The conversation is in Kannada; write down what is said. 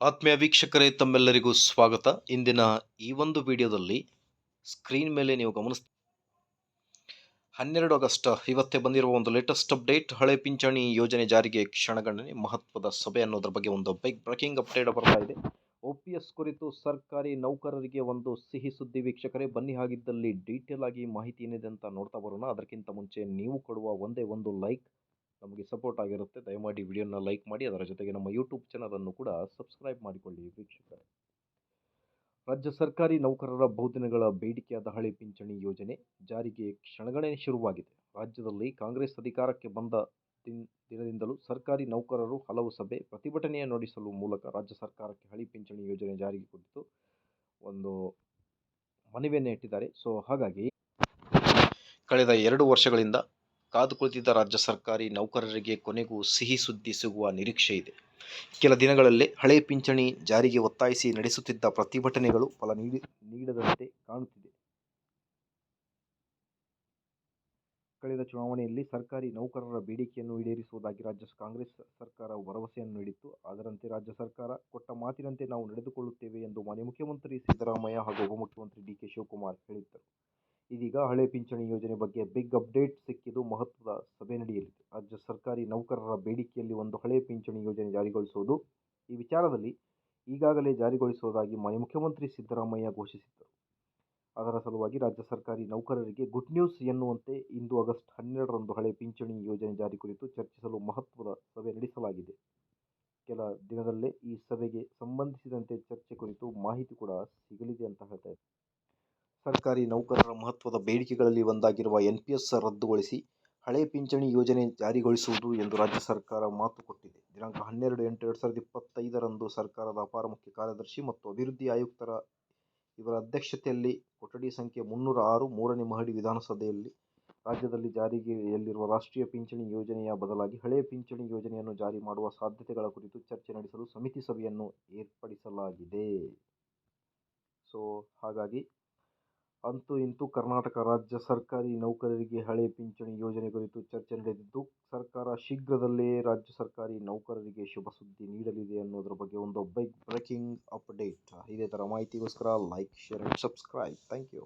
ಆತ್ಮೀಯ ವೀಕ್ಷಕರೇ, ತಮ್ಮೆಲ್ಲರಿಗೂ ಸ್ವಾಗತ. ಇಂದಿನ ಈ ಒಂದು ವಿಡಿಯೋದಲ್ಲಿ ಸ್ಕ್ರೀನ್ ಮೇಲೆ ನೀವು ಗಮನಿಸ್ ಹನ್ನೆರಡು ಆಗಸ್ಟ್ ಇವತ್ತೇ ಬಂದಿರುವ ಒಂದು ಲೇಟೆಸ್ಟ್ ಅಪ್ಡೇಟ್ ಹಳೆ ಪಿಂಚಣಿ ಯೋಜನೆ ಜಾರಿಗೆ ಕ್ಷಣಗಣನೆ ಮಹತ್ವದ ಸಭೆ ಅನ್ನೋದ್ರ ಬಗ್ಗೆ ಒಂದು ಬೈಕ್ ಬ್ರೇಕಿಂಗ್ ಅಪ್ಡೇಟ್ ಬರ್ತಾ ಇದೆ. ಒ ಪಿ ಎಸ್ ಕುರಿತು ಸರ್ಕಾರಿ ನೌಕರರಿಗೆ ಒಂದು ಸಿಹಿ ಸುದ್ದಿ ವೀಕ್ಷಕರೇ, ಬನ್ನಿ ಹಾಗಿದ್ದಲ್ಲಿ ಡೀಟೇಲ್ ಆಗಿ ಮಾಹಿತಿ ಏನಿದೆ ಅಂತ ನೋಡ್ತಾ ಬರೋಣ. ಅದಕ್ಕಿಂತ ಮುಂಚೆ ನೀವು ಕೊಡುವ ಒಂದೇ ಒಂದು ಲೈಕ್ ನಮಗೆ ಸಪೋರ್ಟ್ ಆಗಿರುತ್ತೆ. ದಯಮಾಡಿ ವಿಡಿಯೋನ ಲೈಕ್ ಮಾಡಿ, ಅದರ ಜೊತೆಗೆ ನಮ್ಮ ಯೂಟ್ಯೂಬ್ ಚಾನಲನ್ನು ಕೂಡ ಸಬ್ಸ್ಕ್ರೈಬ್ ಮಾಡಿಕೊಳ್ಳಿ ವೀಕ್ಷಕರೇ. ರಾಜ್ಯ ಸರ್ಕಾರಿ ನೌಕರರ ಬಹುದಿನಗಳ ಬೇಡಿಕೆಯಾದ ಹಳೆ ಪಿಂಚಣಿ ಯೋಜನೆ ಜಾರಿಗೆ ಕ್ಷಣಗಣನೆ ಶುರುವಾಗಿದೆ. ರಾಜ್ಯದಲ್ಲಿ ಕಾಂಗ್ರೆಸ್ ಅಧಿಕಾರಕ್ಕೆ ಬಂದ ದಿನ, ದಿನದಿಂದಲೂ ಸರ್ಕಾರಿ ನೌಕರರು ಹಲವು ಸಭೆ ಪ್ರತಿಭಟನೆಯ ನಡೆಸಲು ಮೂಲಕ ರಾಜ್ಯ ಸರ್ಕಾರಕ್ಕೆ ಹಳಿ ಪಿಂಚಣಿ ಯೋಜನೆ ಜಾರಿಗೆ ಕುರಿತು ಒಂದು ಮನವಿಯನ್ನು ಇಟ್ಟಿದ್ದಾರೆ. ಸೊ ಹಾಗಾಗಿ ಕಳೆದ ಎರಡು ವರ್ಷಗಳಿಂದ ಕಾದು ಕುಳಿತಿದ್ದ ರಾಜ್ಯ ಸರ್ಕಾರಿ ನೌಕರರಿಗೆ ಕೊನೆಗೂ ಸಿಹಿ ಸುದ್ದಿ ಸಿಗುವ ನಿರೀಕ್ಷೆ ಇದೆ. ಕೆಲ ದಿನಗಳಲ್ಲೇ ಹಳೆ ಪಿಂಚಣಿ ಜಾರಿಗೆ ಒತ್ತಾಯಿಸಿ ನಡೆಸುತ್ತಿದ್ದ ಪ್ರತಿಭಟನೆಗಳು ಫಲ ನೀಡಿ, ನೀಡದಂತೆ ಕಾಣುತ್ತಿದೆ. ಕಳೆದ ಚುನಾವಣೆಯಲ್ಲಿ ಸರ್ಕಾರಿ ನೌಕರರ ಬೇಡಿಕೆಯನ್ನು ಈಡೇರಿಸುವುದಾಗಿ ರಾಜ್ಯ ಕಾಂಗ್ರೆಸ್ ಸರ್ಕಾರ ಭರವಸೆಯನ್ನು ನೀಡಿತ್ತು. ಅದರಂತೆ ರಾಜ್ಯ ಸರ್ಕಾರ ಕೊಟ್ಟ ಮಾತಿನಂತೆ ನಾವು ನಡೆದುಕೊಳ್ಳುತ್ತೇವೆ ಎಂದು ಮಾನ್ಯ ಮುಖ್ಯಮಂತ್ರಿ ಸಿದ್ದರಾಮಯ್ಯ ಹಾಗೂ ಉಪಮುಖ್ಯಮಂತ್ರಿ ಡಿ ಕೆ ಶಿವಕುಮಾರ್ ಹೇಳಿದ್ದರು. ಇದೀಗ ಹಳೆ ಪಿಂಚಣಿ ಯೋಜನೆ ಬಗ್ಗೆ ಬಿಗ್ ಅಪ್ಡೇಟ್ ಸಿಕ್ಕಿದ್ದು ಮಹತ್ವದ ಸಭೆ ನಡೆಯಲಿದೆ. ರಾಜ್ಯ ಸರ್ಕಾರಿ ನೌಕರರ ಬೇಡಿಕೆಯಲ್ಲಿ ಒಂದು ಹಳೆ ಪಿಂಚಣಿ ಯೋಜನೆ ಜಾರಿಗೊಳಿಸುವುದು ಈ ವಿಚಾರದಲ್ಲಿ ಈಗಾಗಲೇ ಜಾರಿಗೊಳಿಸುವುದಾಗಿ ಮಾನ್ಯ ಮುಖ್ಯಮಂತ್ರಿ ಸಿದ್ದರಾಮಯ್ಯ ಘೋಷಿಸಿದ್ದರು. ಅದರ ಸಲುವಾಗಿ ರಾಜ್ಯ ಸರ್ಕಾರಿ ನೌಕರರಿಗೆ ಗುಡ್ ನ್ಯೂಸ್ ಎನ್ನುವಂತೆ ಇಂದು ಆಗಸ್ಟ್ ಹನ್ನೆರಡರಂದು ಹಳೆ ಪಿಂಚಣಿ ಯೋಜನೆ ಜಾರಿ ಕುರಿತು ಚರ್ಚಿಸಲು ಮಹತ್ವದ ಸಭೆ ನಡೆಸಲಾಗಿದೆ. ಕೆಲ ದಿನದಲ್ಲೇ ಈ ಸಭೆಗೆ ಸಂಬಂಧಿಸಿದಂತೆ ಚರ್ಚೆ ಕುರಿತು ಮಾಹಿತಿ ಕೂಡ ಸಿಗಲಿದೆ ಅಂತ ಹೇಳ್ತಾ ಇದ್ದಾರೆ. ಸರ್ಕಾರಿ ನೌಕರರ ಮಹತ್ವದ ಬೇಡಿಕೆಗಳಲ್ಲಿ ಒಂದಾಗಿರುವ ಎನ್ ಪಿ ಎಸ್ ರದ್ದುಗೊಳಿಸಿ ಹಳೆ ಪಿಂಚಣಿ ಯೋಜನೆ ಜಾರಿಗೊಳಿಸುವುದು ಎಂದು ರಾಜ್ಯ ಸರ್ಕಾರ ಮಾತು ಕೊಟ್ಟಿದೆ. ದಿನಾಂಕ ಹನ್ನೆರಡು ಎಂಟು ಎರಡು ಸಾವಿರದ ಇಪ್ಪತ್ತೈದರಂದು ಸರ್ಕಾರದ ಅಪಾರ ಮುಖ್ಯ ಕಾರ್ಯದರ್ಶಿ ಮತ್ತು ಅಭಿವೃದ್ಧಿ ಆಯುಕ್ತರ ಇವರ ಅಧ್ಯಕ್ಷತೆಯಲ್ಲಿ ಕೊಠಡಿ ಸಂಖ್ಯೆ ಮುನ್ನೂರ ಆರು ಮೂರನೇ ಮಹಡಿ ವಿಧಾನಸಭೆಯಲ್ಲಿ ರಾಜ್ಯದಲ್ಲಿ ಜಾರಿಗೆಯಲ್ಲಿರುವ ರಾಷ್ಟ್ರೀಯ ಪಿಂಚಣಿ ಯೋಜನೆಯ ಬದಲಾಗಿ ಹಳೆಯ ಪಿಂಚಣಿ ಯೋಜನೆಯನ್ನು ಜಾರಿ ಮಾಡುವ ಸಾಧ್ಯತೆಗಳ ಕುರಿತು ಚರ್ಚೆ ನಡೆಸಲು ಸಮಿತಿ ಸಭೆಯನ್ನು ಏರ್ಪಡಿಸಲಾಗಿದೆ. ಸೊ, ಹಾಗಾಗಿ ಅಂತೂ ಇಂತೂ ಕರ್ನಾಟಕ ರಾಜ್ಯ ಸರ್ಕಾರಿ ನೌಕರರಿಗೆ ಹಳೆ ಪಿಂಚಣಿ ಯೋಜನೆ ಕುರಿತು ಚರ್ಚೆ ನಡೆದಿದ್ದು, ಸರ್ಕಾರ ಶೀಘ್ರದಲ್ಲೇ ರಾಜ್ಯ ಸರ್ಕಾರಿ ನೌಕರರಿಗೆ ಶುಭ ಸುದ್ದಿ ನೀಡಲಿದೆ ಅನ್ನೋದ್ರ ಬಗ್ಗೆ ಒಂದು ಬೈಕ್ ಬ್ರೇಕಿಂಗ್ ಅಪ್ಡೇಟ್ ಇದೇ ಥರ ಮಾಹಿತಿಗೋಸ್ಕರ like share and subscribe thank you